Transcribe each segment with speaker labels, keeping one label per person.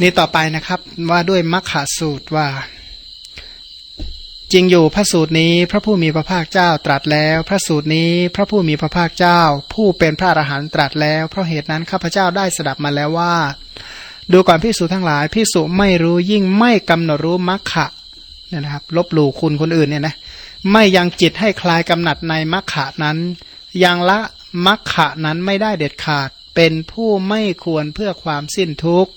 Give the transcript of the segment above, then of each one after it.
Speaker 1: นี่ต่อไปนะครับว่าด้วยมัคคสูตรว่า จริงอยู่พระสูตรนี้พระผู้มีพระภาคเจ้าตรัสแล้ว พระสูตรนี้พระผู้มีพระภาคเจ้า ผู้เป็นพระอรหันตรัสแล้ว เพราะเหตุนั้นข้าพเจ้าได้สดับมาแล้วว่า ดูก่อนพิสูจทั้งหลายพิสูจไม่รู้ยิ่งไม่กำหนดรู้มัคคะเนี่ยนะครับ ลบหลู่คุณคนอื่นเนี่ยนะไม่ยังจิตให้คลายกำหนัดในมัคคะนั้น ยังละมัคคะนั้นไม่ได้เด็ดขาด เป็นผู้ไม่ควรเพื่อความสิ้นทุกข์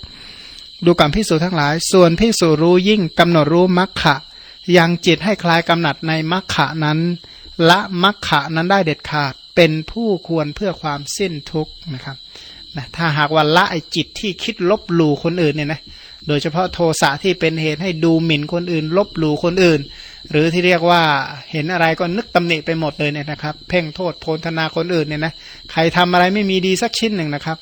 Speaker 1: ดูก่อนพิสูจทั้งหลาย ส่วนพิสูรู้ยิ่งกำหนดรู้มัคคะยังจิตให้คลายกำหนัดในมัคคะนั้น ละมัคคะนั้นได้เด็ดขาด เป็นผู้ควรเพื่อความสิ้นทุกข์นะครับนะถ้าหากว่าละไอจิตที่คิดลบหลู่คนอื่นเนี่ยนะโดยเฉพาะโทสะที่เป็นเหตุให้ดูหมิ่นคนอื่น ลบหลู่คนอื่น หรือที่เรียกว่าเห็นอะไรก็นึกตำหนิไปหมดเลยเนี่ยนะครับ เพ่งโทษโพลธนาคนอื่นเนี่ยนะใครทำอะไรไม่มีดีสักชิ้นหนึ่งนะครับ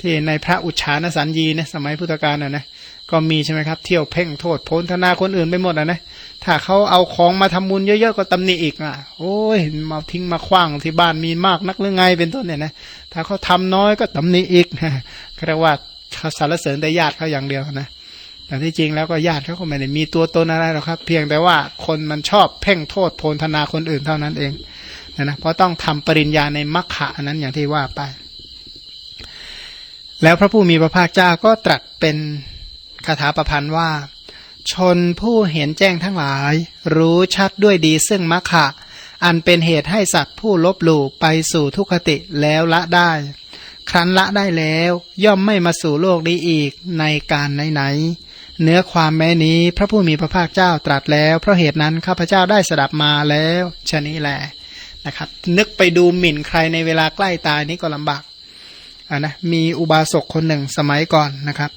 Speaker 1: ที่ในพระอุชานสัญญีนะสมัยพุทธกาลนะนะก็มีใช่ไหมครับ เที่ยวเพ่งโทษโพลธนาคนอื่นไปหมดนะนะถ้าเขาเอาของมาทำบุญเยอะๆก็ตำหนิอีกอะโอ้ยมาทิ้งมาคว้างที่บ้านมีมากนักหรือไงเป็นต้นเนี่ยนะถ้าเขาทาน้อยก็ตำหนิอีกเรียกว่าสารเสริญแต่ญาติเขาอย่างเดียวนะแต่ที่จริงแล้วก็ญาติเขาก็ไม่ได้มีตัวตนอะไรหรอกครับ เพียงแต่ว่าคนมันชอบเพ่งโทษโพลธนาคนอื่นเท่านั้นเองนะนะเพราะต้องทำปริญญาในมรรคะนั้นอย่างที่ว่าไป แล้วพระผู้มีพระภาคเจ้าก็ตรัสเป็นคาถาประพันธ์ว่า ชนผู้เห็นแจ้งทั้งหลาย รู้ชัดด้วยดีซึ่งมรรคะอันเป็นเหตุให้สัตว์ผู้ลบหลู่ไปสู่ทุกขติแล้วละได้ ครั้นละได้แล้ว ย่อมไม่มาสู่โลกนี้อีกในการไหนๆเนื้อความแม้นี้พระผู้มีพระภาคเจ้าตรัสแล้วเพราะเหตุนั้นข้าพเจ้าได้สดับมาแล้วชนี้แหละนะครับ นึกไปดูหมิ่นใครในเวลาใกล้ตายนี้ก็ลำบาก อ่านะมีอุบาสกคนหนึ่งสมัยก่อนนะครับ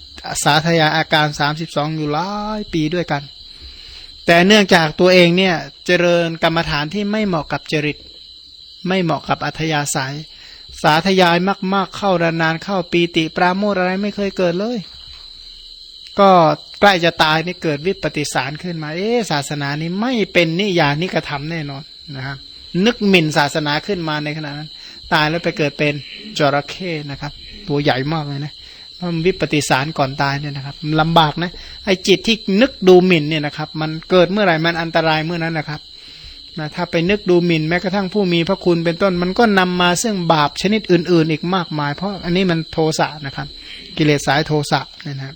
Speaker 1: สาธยาอาการ 32 อยู่หลายปีด้วยกัน แต่เนื่องจากตัวเองเนี่ยเจริญกรรมฐานที่ไม่เหมาะกับจริต ไม่เหมาะกับอัธยาศัย สาธยายมาก ๆ เข้านานๆเข้าปีติปราโมทอะไรไม่เคยเกิดเลย ก็ใกล้จะตายนี่เกิดวิปฏิสารขึ้นมา เอ๊ศาสนานี้ไม่เป็นนิยานิกระทำแน่นอนนะครับนึกหมิ่นศาสนาขึ้นมาในขณะนั้น ตายแล้วไปเกิดเป็น จระเข้นะครับ ตัวใหญ่มากเลยนะมันวิปฏิสารก่อนตายเนี่ยนะครับลำบากนะไอ้จิตที่นึกดูหมิ่นเนี่ยนะครับ มันเกิดเมื่อไหร่มันอันตรายเมื่อนั้นนะครับนะถ้าไปนึกดูหมิ่นแม้กระทั่งผู้มีพระคุณเป็นต้น มันก็นำมาซึ่งบาปชนิดอื่น ๆ อีกมากมาย เพราะอันนี้มันโทสะนะครับ กิเลสสายโทสะเนี่ยนะครับ